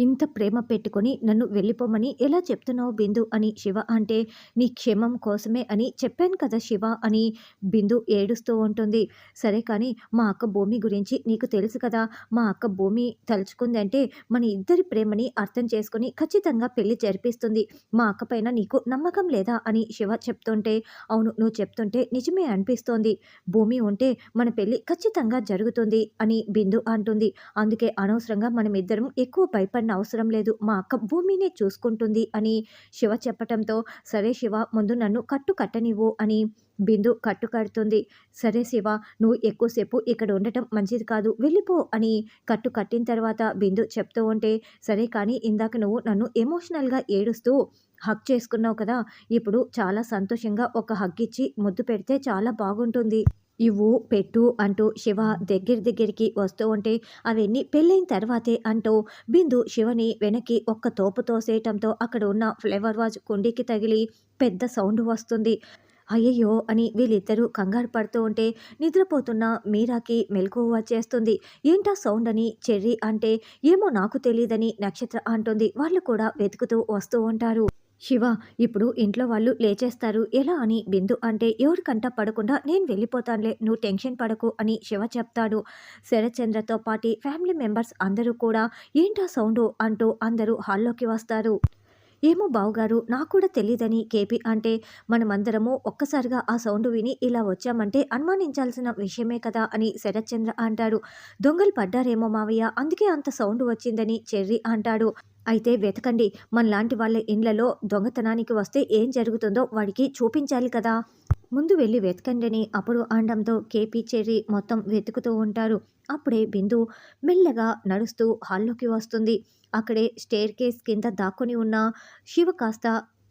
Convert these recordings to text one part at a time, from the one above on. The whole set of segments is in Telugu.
ఇంత ప్రేమ పెట్టుకొని నన్ను వెళ్ళిపోమని ఎలా చెప్తున్నావు బిందు అని శివ అంటే నీ క్షేమం కోసమే అని చెప్పాను కదా శివ అని బిందు ఏడుస్తూ ఉంటుంది. సరే కానీ మా అక్క భూమి గురించి నీకు తెలుసు కదా మా అక్క భూమి తలుచుకుందంటే మన ఇద్దరి ప్రేమని అర్థం చేసుకొని ఖచ్చితంగా పెళ్ళి జరిపిస్తుంది. మా అక్క పైన నీకు నమ్మకం లేదా? అని శివ చెప్తుంటే అవును నువ్వు చెప్తుంటే నిజమే అనిపిస్తోంది. భూమి ఉంటే మన పెళ్ళి ఖచ్చితంగా జరుగుతుంది అని బిందు అంటుంది. అందుకే అనవసరంగా మనం ఇద్దరం ఎక్కువ భయపడిన అవసరం లేదు. మా అక్క భూమినే చూసుకుంటుంది అని శివ చెప్పటంతో సరే శివ ముందు నన్ను కట్టు కట్టనివ్వు అని బిందు కట్టు కడుతుంది. సరే శివ నువ్వు ఎక్కువసేపు ఇక్కడ ఉండటం మంచిది కాదు వెళ్ళిపో అని కట్టు కట్టిన తర్వాత బిందు చెప్తూ ఉంటే సరే కానీ ఇందాక నువ్వు నన్ను ఎమోషనల్గా ఏడుస్తూ హక్ చేసుకున్నావు కదా ఇప్పుడు చాలా సంతోషంగా ఒక హగ్ ఇచ్చి ముద్దు పెడితే చాలా బాగుంటుంది. ఇవ్వు పెట్టు అంటూ శివ దగ్గర దగ్గరికి వస్తూ ఉంటే అవన్నీ పెళ్ళైన తర్వాతే అంటూ బిందు శివని వెనక్కి ఒక్క తోపు తోసేయటంతో అక్కడ ఉన్న ఫ్లేవర్ వాజ్ కుండీకి తగిలి పెద్ద సౌండ్ వస్తుంది. అయ్యయ్యో అని వీళ్ళిద్దరూ కంగారు పడుతూ ఉంటే నిద్రపోతున్న మీరాకి మెలకు వచ్చేస్తుంది. ఏంటా సౌండ్ అని చెర్రీ అంటే ఏమో నాకు తెలియదని నక్షత్ర అంటుంది. వాళ్ళు కూడా వెతుకుతూ వస్తూ ఉంటారు. శివ ఇప్పుడు ఇంట్లో వాళ్ళు లేచేస్తారు. ఎలా అని బిందు అంటే ఎవరికంట పడకుండా నేను వెళ్ళిపోతానులే నువ్వు టెన్షన్ పడకు అని శివ చెప్తాడు. శరత్చంద్రతో పాటి ఫ్యామిలీ మెంబర్స్ అందరూ కూడా ఏంటా సౌండు? అంటూ అందరూ హాల్లోకి వస్తారు. ఏమో బావుగారు నాకు కూడా తెలియదని కేపీ అంటే మనమందరము ఒక్కసారిగా ఆ సౌండ్ విని ఇలా వచ్చామంటే అనుమానించాల్సిన విషయమే కదా అని శరత్చంద్ర అంటాడు. దొంగలు పడ్డారేమో మావయ్య అందుకే అంత సౌండ్ వచ్చిందని చెర్రీ అంటాడు. అయితే వెతకండి. మనలాంటి వాళ్ళ ఇండ్లలో దొంగతనానికి వస్తే ఏం జరుగుతుందో వాడికి చూపించాలి కదా. ముందు వెళ్ళి వెతకండి అప్పుడు అండంతో కేపీ చెర్రీ మొత్తం వెతుకుతూ ఉంటారు. అప్పుడే బిందు మెల్లగా నడుస్తూ హాల్లోకి వస్తుంది. అక్కడే స్టేర్ కేస్ కింద దాక్కుని ఉన్న శివ కాస్త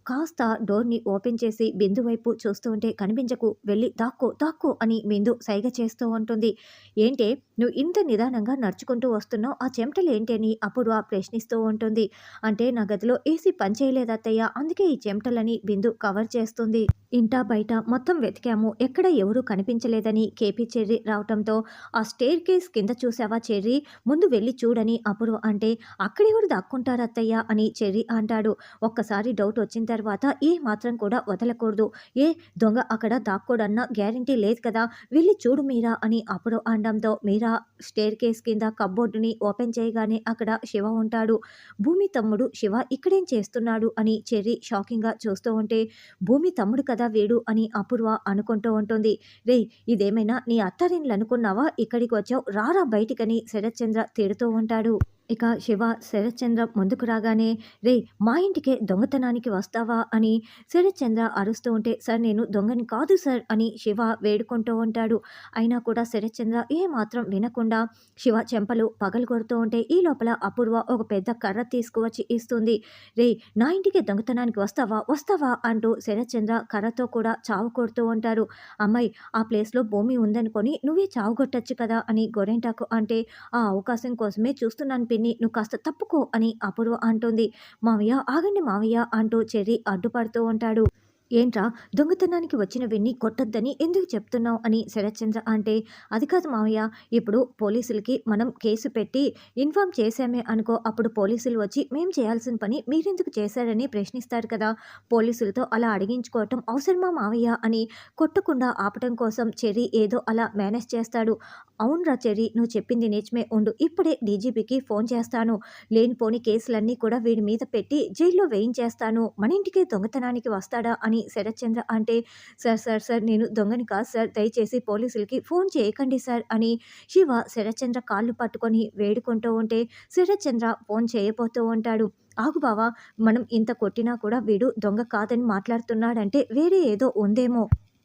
కాస్త డోర్ని ఓపెన్ చేసి బిందు వైపు చూస్తూ ఉంటే కనిపించకు వెళ్ళి దాక్కో దాక్కో అని బిందు సైగ చేస్తూ ఉంటుంది. ఏంటే నువ్వు ఇంత నిదానంగా నడుచుకుంటూ వస్తున్నావు ఆ చెమటలు ఏంటి అని అప్పుడు ఆ ప్రశ్నిస్తూ ఉంటుంది. అంటే నా గదిలో ఏసీ పనిచేయలేదత్తయ్య అందుకే ఈ చెమటలని బిందు కవర్ చేస్తుంది. ఇంటా బయట మొత్తం వెతికాము. ఎక్కడ ఎవరూ కనిపించలేదని కేపీ చెర్రి రావటంతో ఆ స్టేర్ కేస్ కింద చూసావా చెర్రి? ముందు వెళ్ళి చూడని అప్పుడు అంటే అక్కడెవరు దాక్కుంటారు అత్తయ్య? అని చెర్రి అంటాడు. ఒక్కసారి డౌట్ వచ్చిన తర్వాత ఏ మాత్రం కూడా వదలకూడదు. ఏ దొంగ అక్కడ దాక్కోడన్న గ్యారంటీ లేదు కదా వెళ్ళి చూడు మీరా అని అప్పుడు అనడంతో మీరా స్టేర్ కేస్ కింద కబ్బోర్డుని ఓపెన్ చేయగానే అక్కడ శివ ఉంటాడు. భూమి తమ్ముడు శివ ఇక్కడేం చేస్తున్నాడు? అని చెర్రి షాకింగ్గా చూస్తూ ఉంటే భూమి తమ్ముడు కదా వీడు అని అపూర్వ అనుకుంటూ ఉంటుంది. రే ఇదేమైనా నీ అత్తారిన్లు అనుకున్నావా ఇక్కడికి వచ్చావు. రారా బయటికని శరత్చంద్ర తిడుతూ ఉంటాడు. ఇక శివ శరత్చంద్ర ముందుకు రాగానే రే మా ఇంటికే దొంగతనానికి వస్తావా? అని శరత్చంద్ర అరుస్తూ ఉంటే సార్ నేను దొంగని కాదు సార్ అని శివ వేడుకుంటూ ఉంటాడు. అయినా కూడా శరత్చంద్ర ఏ మాత్రం వినకుండా శివ చెంపలు పగలు కొడుతూ ఉంటే ఈ లోపల అపూర్వ ఒక పెద్ద కర్ర తీసుకువచ్చి ఇస్తుంది. రే నా ఇంటికి దొంగతనానికి వస్తావా? వస్తావా? అంటూ శరత్చంద్ర కర్రతో కూడా చావు కొడుతూ ఉంటారు అమ్మాయి ఆ ప్లేస్లో భూమి ఉందనుకొని నువ్వే చావు కొట్టచ్చు కదా? అని గొరెంటాకు అంటే ఆ అవకాశం కోసమే చూస్తున్నాను చెర్రీని నువ్వు కాస్త తప్పుకో అని అపూర్వ అంటుంది. మావయ్య ఆగండి మావయ్య అంటూ చెర్రి అడ్డుపడుతూ ఉంటాడు. ఏంట్రా దొంగతనానికి వచ్చిన విన్ని కొట్టొద్దని ఎందుకు చెప్తున్నావు అని శరత్చంద్ర అంటే అది కాదు మావయ్య ఇప్పుడు పోలీసులకి మనం కేసు పెట్టి ఇన్ఫామ్ చేశామే అనుకో అప్పుడు పోలీసులు వచ్చి మేము చేయాల్సిన పని మీరెందుకు చేశారని ప్రశ్నిస్తారు కదా. పోలీసులతో అలా అడిగించుకోవటం అవసరమా మావయ్య అని కొట్టకుండా ఆపటం కోసం చెర్రీ ఏదో అలా మేనేజ్ చేస్తాడు. అవునరా చెర్రీ నువ్వు చెప్పింది నిజమే ఉండు ఇప్పుడే డీజీపీకి ఫోన్ చేస్తాను. లేనిపోని కేసులన్నీ కూడా వీడి మీద పెట్టి జైల్లో వేయించేస్తాను. మన ఇంటికే దొంగతనానికి వస్తాడా అని శరత్చంద్ర అంటే సార్ సార్ సార్ నేను దొంగని కాదు సార్ దయచేసి పోలీసులకి ఫోన్ చేయకండి సార్ అని శివ శరత్చంద్ర కాళ్ళు పట్టుకొని వేడుకుంటూ ఉంటే శరత్చంద్ర ఫోన్ చేయబోతూ ఉంటాడు. ఆగు బావా మనం ఇంత కొట్టినా కూడా వీడు దొంగ కాదని మాట్లాడుతున్నాడంటే వేరే ఏదో ఉందేమో.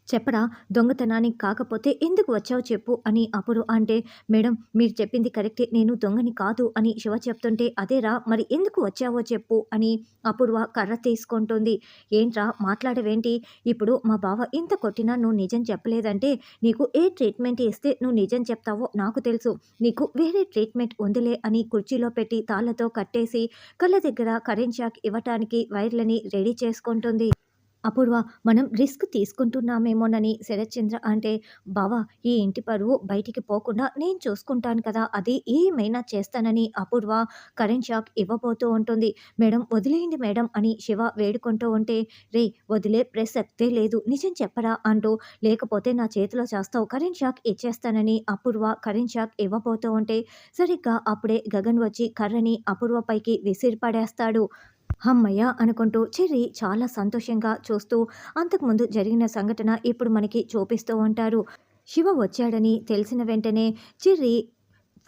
చెప్పడా దొంగతనానికి కాకపోతే ఎందుకు వచ్చావు చెప్పు అని అప్పుడు అంటే మేడం మీరు చెప్పింది కరెక్టే నేను దొంగని కాదు అని శివ చెప్తుంటే అదేరా మరి ఎందుకు వచ్చావో చెప్పు అని అపూర్వ కర్ర తీసుకుంటుంది. ఏంట్రా మాట్లాడవేంటి? ఇప్పుడు మా బావ ఇంత కొట్టినా నువ్వు నిజం చెప్పలేదంటే నీకు ఏ ట్రీట్మెంట్ ఇస్తే నువ్వు నిజం చెప్తావో నాకు తెలుసు. నీకు వేరే ట్రీట్మెంట్ ఉందిలే అని కుర్చీలో పెట్టి తాళ్ళతో కట్టేసి కళ్ళ దగ్గర కరెంట్ షాక్ ఇవ్వటానికి వైర్లని రెడీ చేసుకుంటుంది. అపూర్వ మనం రిస్క్ తీసుకుంటున్నామేమోనని శరత్చంద్ర అంటే బావా ఈ ఇంటి పరువు బయటికి పోకుండా నేను చూసుకుంటాను కదా అది ఏమైనా చేస్తానని అపూర్వ కరెంట్ షాక్ ఇవ్వబోతూ ఉంటుంది. మేడం వదిలేయండి మేడం అని శివ వేడుకుంటూ ఉంటే రే వదిలే ప్రసక్తే లేదు నిజం చెప్పరా అంటూ లేకపోతే నా చేతిలో చేస్తావు కరెంట్ షాక్ ఇచ్చేస్తానని అపూర్వ కరెంట్ షాక్ ఇవ్వబోతూ ఉంటే సరిగ్గా అప్పుడే గగన్ వచ్చి కర్రని అపూర్వ పైకి విసిరిపడేస్తాడు. అమ్మయ్య హమ్మయ్య అనుకుంటూ చెర్రి చాలా సంతోషంగా చూస్తూ అంతకుముందు జరిగిన సంఘటన ఇప్పుడు మనకి చూపిస్తూ ఉంటారు. శివ వచ్చాడని తెలిసిన వెంటనే చెర్రి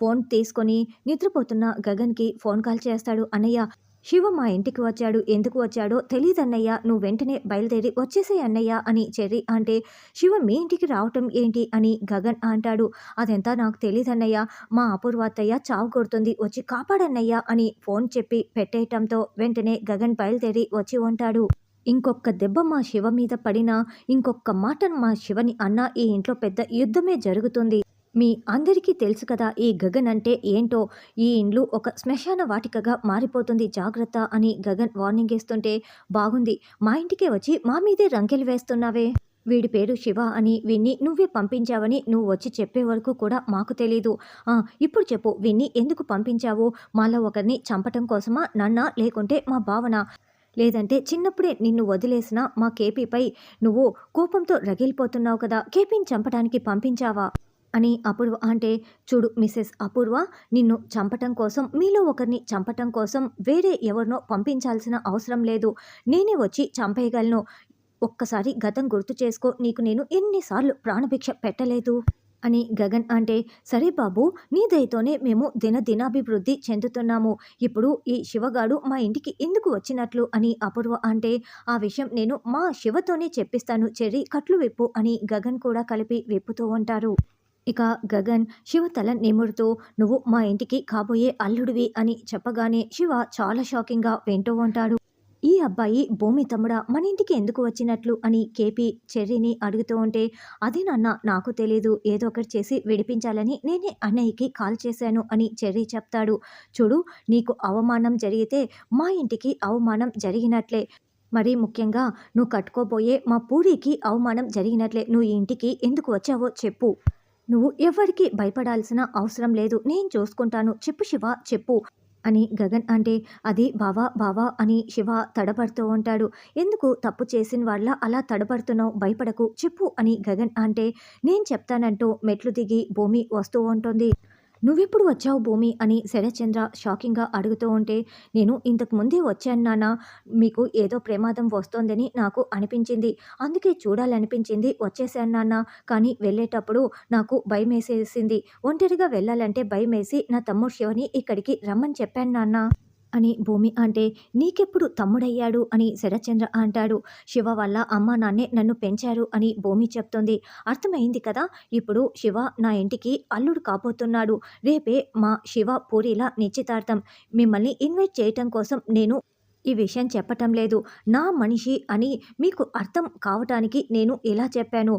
ఫోన్ తీసుకొని నిద్రపోతున్న గగన్కి ఫోన్ కాల్ చేస్తాడు అన్నయ్య. శివ మా ఇంటికి వచ్చాడు ఎందుకు వచ్చాడో తెలియదన్నయ్య నువ్వు వెంటనే బయలుదేరి వచ్చేసే అన్నయ్య అని చెర్రి అంటే శివ మీ ఇంటికి రావటం ఏంటి అని గగన్ అంటాడు. అదంతా నాకు తెలియదన్నయ్య మా అపూర్వాతయ్య చావు కొడుతుంది వచ్చి కాపాడన్నయ్య అని ఫోన్ చెప్పి పెట్టేయటంతో వెంటనే గగన్ బయలుదేరి వచ్చి ఉంటాడు. ఇంకొక దెబ్బ మా శివ మీద పడినా ఇంకొక మాట మా శివని అన్న ఈ ఇంట్లో పెద్ద యుద్ధమే జరుగుతుంది. మీ అందరికీ తెలుసు కదా ఈ గగన్ అంటే ఏంటో? ఈ ఇండ్లు ఒక శ్మశాన వాటికగా మారిపోతుంది. జాగ్రత్త అని గగన్ వార్నింగ్ ఇస్తుంటే బాగుంది. మా ఇంటికే వచ్చి మా మీదే రంకెలు వేస్తున్నావే. వీడి పేరు శివ అని విన్ని నువ్వే పంపించావని నువ్వు వచ్చి చెప్పే వరకు కూడా మాకు తెలీదు. ఇప్పుడు చెప్పు విన్ని ఎందుకు పంపించావు? మాలో ఒకరిని చంపటం కోసమా? నన్నా? లేకుంటే మా భావన? లేదంటే చిన్నప్పుడే నిన్ను వదిలేసిన మా కేపీపై నువ్వు కోపంతో రగిలిపోతున్నావు కదా. కేపీని చంపడానికి పంపించావా? అని అపూర్వ. అంటే చూడు మిస్సెస్ అపూర్వ నిన్ను చంపటం కోసం మీలో ఒకరిని చంపటం కోసం వేరే ఎవరినో పంపించాల్సిన అవసరం లేదు. నేనే వచ్చి చంపేయగలను. ఒక్కసారి గతం గుర్తు చేసుకో నీకు నేను ఎన్నిసార్లు ప్రాణభిక్ష పెట్టలేదు? అని గగన్ అంటే సరే బాబు నీ దయతోనే మేము దినదినాభివృద్ధి చెందుతున్నాము. ఇప్పుడు ఈ శివగాడు మా ఇంటికి ఎందుకు వచ్చినట్లు? అని అపూర్వ అంటే ఆ విషయం నేను మా శివతోనే చెప్పిస్తాను చెర్రి కట్లు విప్పు అని గగన్ కూడా కలిపి విప్పుతూ ఉంటారు. ఇక గగన్ శివ తల నిమురుతూ నువ్వు మా ఇంటికి కాబోయే అల్లుడివి అని చెప్పగానే శివ చాలా షాకింగ్గా వింటూ ఉంటాడు. ఈ అబ్బాయి భూమి తమ్ముడా మన ఇంటికి ఎందుకు వచ్చినట్లు అని కేపీ చెర్రీని అడుగుతూ ఉంటే అదే నాన్న నాకు తెలీదు. ఏదో ఒకటి చేసి విడిపించాలని నేనే అన్నయ్యకి కాల్ చేశాను అని చెర్రీ చెప్తాడు. చూడు నీకు అవమానం జరిగితే మా ఇంటికి అవమానం జరిగినట్లే. మరి ముఖ్యంగా నువ్వు కట్టుకోబోయే మా పూరికి అవమానం జరిగినట్లే. నువ్వు ఈ ఇంటికి ఎందుకు వచ్చావో చెప్పు. నువ్వు ఎవరికి భయపడాల్సిన అవసరం లేదు. నేను చూసుకుంటాను. చెప్పు శివ చెప్పు అని గగన్ అంటే అది బావా బావా అని శివ తడబడుతూ ఉంటాడు. ఎందుకు తప్పు చేసిన వాళ్ళ అలా తడబడుతున్నావు భయపడకు. చెప్పు అని గగన్ అంటే నేను చెప్తానంటూ మెట్లు దిగి భూమి వస్తూ ఉంటుంది. నువ్వెప్పుడు వచ్చావు భూమి అని శరచంద్ర షాకింగ్గా అడుగుతూ ఉంటే నేను ఇంతకు ముందే వచ్చాను నాన్న. మీకు ఏదో ప్రమాదం వస్తోందని నాకు అనిపించింది. అందుకే చూడాలనిపించింది వచ్చేసాను నాన్న. కానీ వెళ్ళేటప్పుడు నాకు భయం వేసేసింది ఒంటరిగా వెళ్ళాలంటే భయం వేసి నా తమ్ముడు శివని ఇక్కడికి రమ్మని చెప్పాను నాన్న. అని భూమి అంటే నీకెప్పుడు తమ్ముడయ్యాడు? అని శరచంద్ర అంటాడు. శివ వల్ల అమ్మ నాన్నే నన్ను పెంచారు అని భూమి చెప్తుంది. అర్థమైంది కదా? ఇప్పుడు శివ నా ఇంటికి అల్లుడు కాబోతున్నాడు. రేపే మా శివ పూరిలా నిశ్చితార్థం. మిమ్మల్ని ఇన్వైట్ చేయటం కోసం నేను ఈ విషయం చెప్పటం లేదు. నా మనిషి అని మీకు అర్థం కావటానికి నేను ఇలా చెప్పాను.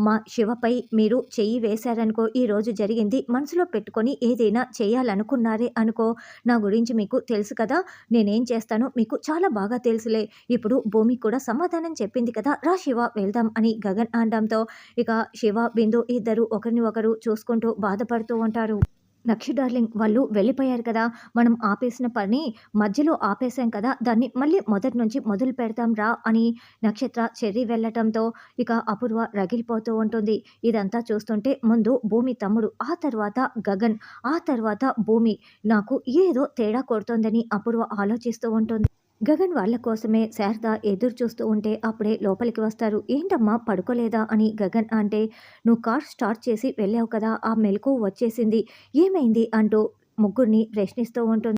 మా శివపై మీరు చెయ్యి వేశారనుకో ఈరోజు జరిగింది. మనసులో పెట్టుకొని ఏదైనా చేయాలనుకున్నారే అనుకో నా గురించి మీకు తెలుసు కదా. నేనేం చేస్తానో మీకు చాలా బాగా తెలుసులే. ఇప్పుడు భూమి కూడా సమాధానం చెప్పింది కదా. రా శివ వెళ్దాం అని గగన్ అనడంతో ఇక శివ బిందు ఇద్దరు ఒకరిని ఒకరు చూసుకుంటూ బాధపడుతూ ఉంటారు. నక్షి డార్లింగ్ వాళ్ళు వెళ్ళిపోయారు కదా. మనం ఆపేసిన పని మధ్యలో ఆపేసాం కదా. దాన్ని మళ్ళీ మొదటి నుంచి మొదలు పెడతాం రా అని నక్షత్ర చెర్రీ వెళ్ళటంతో ఇక అపూర్వ రగిలిపోతూ ఉంటుంది. ఇదంతా చూస్తుంటే ముందు భూమి తమ్ముడు ఆ తర్వాత గగన్ ఆ తర్వాత భూమి. నాకు ఏదో తేడా కొడుతోందని అపూర్వ ఆలోచిస్తూ ఉంటుంది. గగన్ వాళ్ళ కోసమే శారద ఎదురు చూస్తూ ఉంటే అప్పుడే లోపలికి వస్తారు. ఏంటమ్మా పడుకోలేదా? అని గగన్ అంటే నువ్వు కార్ స్టార్ట్ చేసి వెళ్ళావు కదా ఆ మెలకు వచ్చేసింది. ఏమైంది? అంటూ ముగ్గురిని ప్రశ్నిస్తూ ఉంటుంది.